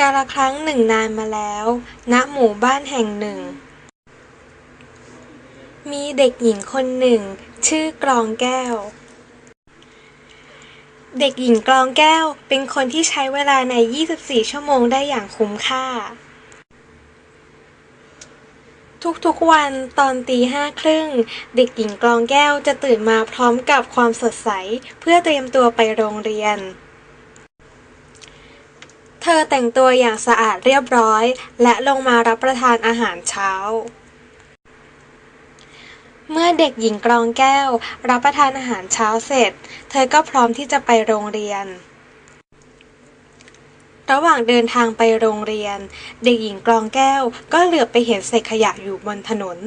กาลครั้งหนึ่งนานมาแล้ว ณ หมู่บ้านแห่งหนึ่ง มีเด็กหญิงคนหนึ่ง ชื่อกรองแก้ว เด็กหญิงกรองแก้วเป็นคนที่ใช้เวลาใน 24 ชั่วโมงได้อย่างคุ้มค่า ทุกๆวันตอนตีห้าครึ่ง เด็กหญิงกรองแก้วจะตื่นมาพร้อมกับความสดใส เพื่อเตรียมตัวไปโรงเรียน อแต่งตัวอย่างสะอาดเรียบร้อย และลงมารับประทานอาหารเช้า เมื่อเด็กหญิงกรองแก้ว รับประทานอาหารเช้าเสร็จ เธอก็พร้อมที่จะไปโรงเรียน ระหว่างเดินทางไปโรงเรียน เด็กหญิงกรองแก้วก็เหลือบไปเห็นเศษขยะอยู่บนถนน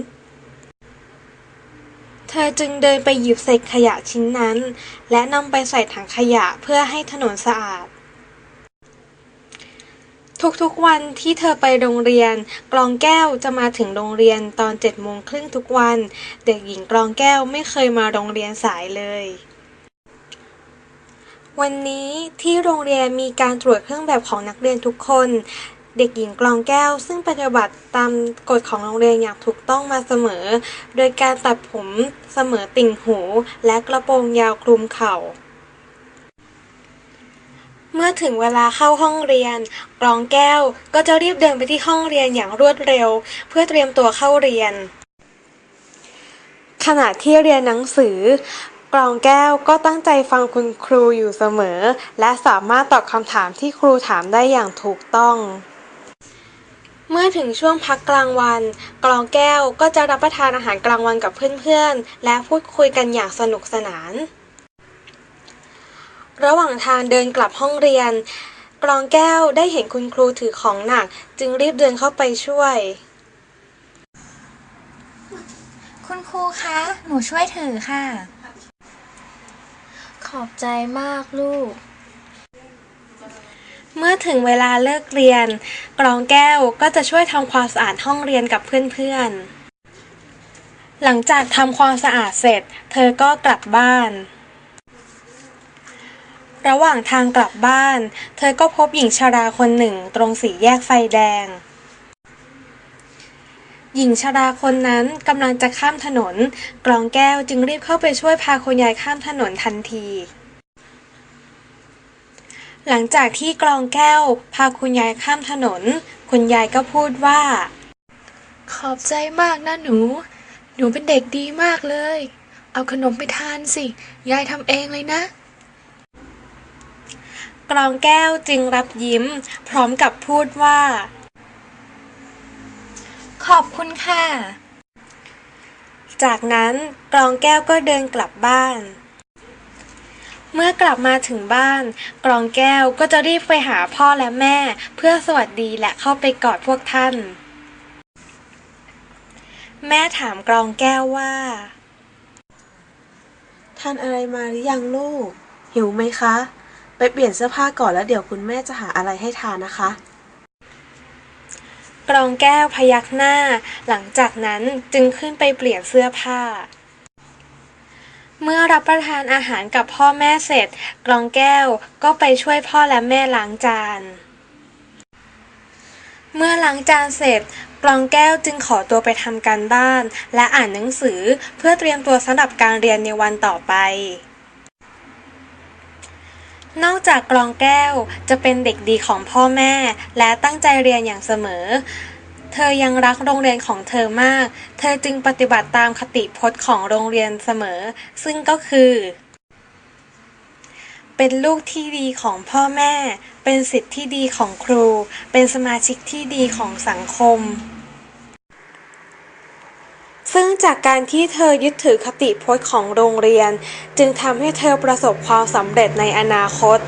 เธอจึงเดินไปหยิบเศษขยะชิ้นนั้น และนำไปใส่ถังขยะเพื่อให้ถนนสะอาด ทุกๆวันที่เธอไปโรงเรียนกรองแก้วจะมาถึงโรงเรียนตอนเจ็ดโมงครึ่งทุกวัน เด็กหญิงกรองแก้วไม่เคยมาโรงเรียนสายเลย วันนี้ที่โรงเรียนมีการตรวจเครื่องแบบของนักเรียนทุกคน เด็กหญิงกรองแก้ว ซึ่งปฏิบัติตามกฎของโรงเรียนอย่างถูกต้องมาเสมอ โดยการตัดผมเสมอติ่งหู และกระโปรงยาวคลุมเข่า เมื่อถึงเวลาเข้าห้องเรียนกรองแก้วก็จะรีบเดินไปที่ห้องเรียนอย่างรวดเร็ว เพื่อเตรียมตัวเข้าเรียน ขณะที่เรียนหนังสือกรองแก้วก็ตั้งใจฟังคุณครูอยู่เสมอ และสามารถตอบคำถามที่ครูถามได้อย่างถูกต้อง เมื่อถึงช่วงพักกลางวัน กรองแก้วก็จะรับประทานอาหารกลางวันกับเพื่อนๆ และพูดคุยกันอย่างสนุกสนาน ระหว่างทางเดินกลับห้องเรียน กรองแก้วได้เห็นคุณครูถือของหนัก จึงรีบเดินเข้าไปช่วย คุณครูคะ หนูช่วยถือค่ะ ขอบใจมากลูก เมื่อถึงเวลาเลิกเรียน กรองแก้วก็จะช่วยทำความสะอาดห้องเรียนกับเพื่อนๆ หลังจากทำความสะอาดเสร็จ เธอก็กลับบ้าน ระหว่างทางกลับบ้าน เธอก็พบหญิงชราคนหนึ่งตรงสี่แยกไฟแดง หญิงชราคนนั้นกำลังจะข้ามถนนกรองแก้วจึงรีบเข้าไปช่วยพาคุณยายข้ามถนนทันทีหลังจากที่กรองแก้ว พาคุณยายข้ามถนน คุณยายก็พูดว่า ขอบใจมากนะหนู หนูเป็นเด็กดีมากเลย เอาขนมไปทานสิ ยายทำเองเลยนะ กรองแก้วจึงรับยิ้ม พร้อมกับพูดว่า ขอบคุณค่ะ จากนั้นกรองแก้วก็เดินกลับบ้าน เมื่อกลับมาถึงบ้าน กรองแก้วก็จะรีบไปหาพ่อและแม่ เพื่อสวัสดีและเข้าไปกอดพวกท่าน แม่ถามกรองแก้วว่าทานอะไรมาหรือยังลูก หิวไหมคะ ไปเปลี่ยนเสื้อผ้าก่อนแล้วเดี๋ยวคุณแม่จะหาอะไรให้ทานนะคะ กรองแก้วพยักหน้า หลังจากนั้นจึงขึ้นไปเปลี่ยนเสื้อผ้า เมื่อรับประทานอาหารกับพ่อแม่เสร็จ กรองแก้วก็ไปช่วยพ่อและแม่ล้างจาน เมื่อล้างจานเสร็จ กรองแก้วจึงขอตัวไปทำการบ้าน และอ่านหนังสือเพื่อเตรียมตัวสำหรับการเรียนในวันต่อไป นอกจากกรองแก้วจะเป็นเด็กดีของพ่อแม่ และตั้งใจเรียนอย่างเสมอ เธอยังรักโรงเรียนของเธอมาก เธอจึงปฏิบัติตามคติพจน์ของโรงเรียนเสมอ ซึ่งก็คือ เป็นลูกที่ดีของพ่อแม่ เป็นสิทธิ์ที่ดีของครู เป็นสมาชิกที่ดีของสังคม ซึ่งจากการที่เธอยึดถือคติพจน์ของโรงเรียน จึงทำให้เธอประสบความสำเร็จในอนาคต